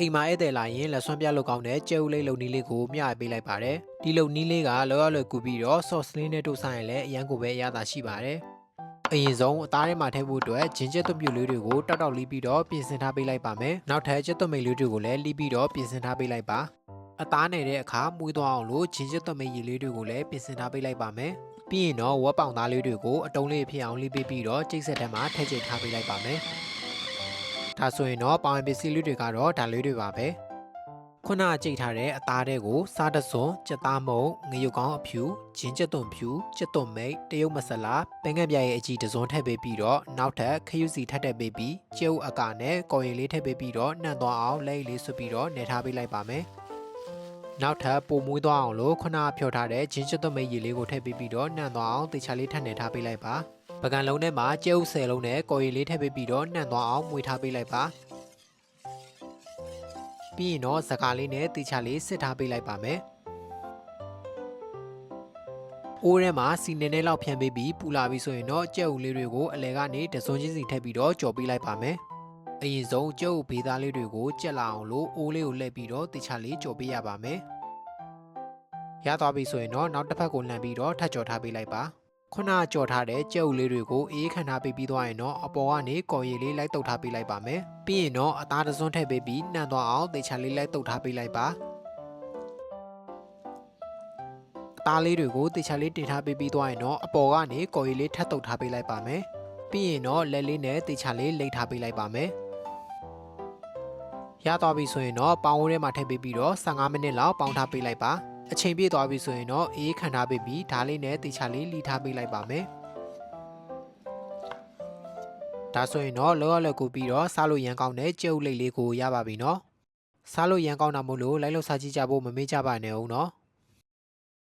အိမ်မှာဧည့်သည်လာရင်လက်ဆွမ်းပြလုပ်ကောင်းတဲ့ကျဲဦးလေးလုံနီးလေးကိုမျှပေးလိုက်ပါတယ်ဒီလုံနီးလေးကလောရလွယ်ကူပြီးတော့ sauce လေးနဲ့တို့ဆိုင်ရင်လည်းအရန်ကိုပဲအရသာရှိပါတယ်အရင်ဆုံးအသားထဲမှာထည့်ဖို့အတွက်ဂျင်ကျက်သွပ်ပြူလေးတွေကိုတောက်တောက်လီးပြီးတော့ပြင်ဆင်ထားပေးလိုက်ပါမယ်နောက်ထပ်ကျက်သွပ်မိတ်လေးတွေကိုလည်းလီးပြီးတော့ပြင်ဆင်ထားပေးလိုက်ပါအသားနယ်တဲ့အခါမွေးသွားအောင်လို့ဂျင်ကျက်သွပ်မိတ်ရည်လေးတွေကိုလည်းပြင်ဆင်ထားပေးလိုက်ပါမယ်ပြီးရင်တော့ဝက်ပောင်သားလေးတွေကိုအတုံးလေးဖြစ်အောင်လီးပေးပြီးတော့ကျိတ်ဆက်ထဲမှာထည့်ကျိတ်ထားပေးလိုက်ပါမယ် ဒါဆိုရင်တော့ပေါင်ပစ္စည်းလေးတွေကတော့ဒါလေးတွေပါပဲခုနကကြိတ်ထားတဲ့အသားတွေကိုစားတစွန်ကြက်သားမုံငရုတ်ကောင်းအဖြူဂျင်းကြက်သွန်ဖြူကြက်သွန်မိတ်တရုတ်မဆလာပင်ကက်ပြရဲ့အကြီးတစ်စုံထည့်ပေးပြီးတော့နောက်ထပ်ခရုစီထပ်ထည့်ပေးပြီးကျဲဥအကနဲ့ကော်ရင်လေးထည့်ပေးပြီးတော့နှံ့သွားအောင်လက်ရည်လေးဆွပြီးတော့နေထားပေးလိုက်ပါမယ်နောက်ထပ်ပုံမွေးသွားအောင်လို့ခုနကဖြောထားတဲ့ဂျင်းကြက်သွန်မိတ်ရည်လေးကိုထည့်ပေးပြီးတော့နှံ့သွားအောင်တေချာလေးထပ်နေထားပေးလိုက်ပါ ပကံလုံးထဲမှာကျဲဥဆယ်လုံးနဲ့ကော်ရည်လေးထည့်ပေးပြီးတော့နှံ့သွားအောင်မွေထားပေးလိုက်ပါပြီးရင်တော့စကားလေးနဲ့တေချာလေးစစ်ထားပေးလိုက်ပါမယ်အိုးထဲမှာစီနေနဲ့လောက်ဖြန်းပေးပြီးပူလာပြီဆိုရင်တော့ကြက်ဥလေးတွေကိုအလဲကနေတစုံချင်းစီထည့်ပြီးတော့ကြော်ပေးလိုက်ပါမယ်အရင်ဆုံးကြက်ဥဘေးသားလေးတွေကိုကြက်လာအောင်လို့အိုးလေးကိုလှည့်ပြီးတော့တေချာလေးကြော်ပေးရပါမယ်ရသွားပြီဆိုရင်တော့နောက်တစ်ဖက်ကိုလှန်ပြီးတော့ထပ်ကြော်ထားပေးလိုက်ပါ ခုနကကြော်ထားတဲ့ကြက်ဥလေးတွေကိုအေးခန့်ထားပေးပြီးသွားရင်တော့အပေါ်ကနေကော်ရည်လေးလိုက်တုပ်ထားပေးလိုက်ပါမယ်။ပြီးရင်တော့အသားတစ်စွန်းထည့်ပေးပြီးနှံသွားအောင်တေချာလေးလိုက်တုပ်ထားပေးလိုက်ပါ။အသားလေးတွေကိုတေချာလေးတင်ထားပေးပြီးသွားရင်တော့အပေါ်ကနေကော်ရည်လေးထပ်တုပ်ထားပေးလိုက်ပါမယ်။ပြီးရင်တော့လက်လေးနဲ့တေချာလေးလိတ်ထားပေးလိုက်ပါမယ်။ရသွားပြီဆိုရင်တော့ပေါင်းဝန်းထဲမှာထည့်ပေးပြီးတော့15မိနစ်လောက်ပေါင်းထားပေးလိုက်ပါ။ အချိန်ပြည့်သွားပြီဆိုရင်တော့အေးခံထားပေးပြီးဓာတ်လေးနဲ့တေချာလေးလီထားပေးလိုက်ပါမယ်ဒါဆိုရင်တော့လောရလက်ကိုပြီးတော့စားလို့ရန်ကောင်းတဲ့ကြက်ဥလိတ်လေးကိုရပါပြီနော်စားလို့ရန်ကောင်းတာမို့လို့လိုက်လို့စားကြည့်ကြဖို့မမေ့ကြပါနဲ့ဦးနော်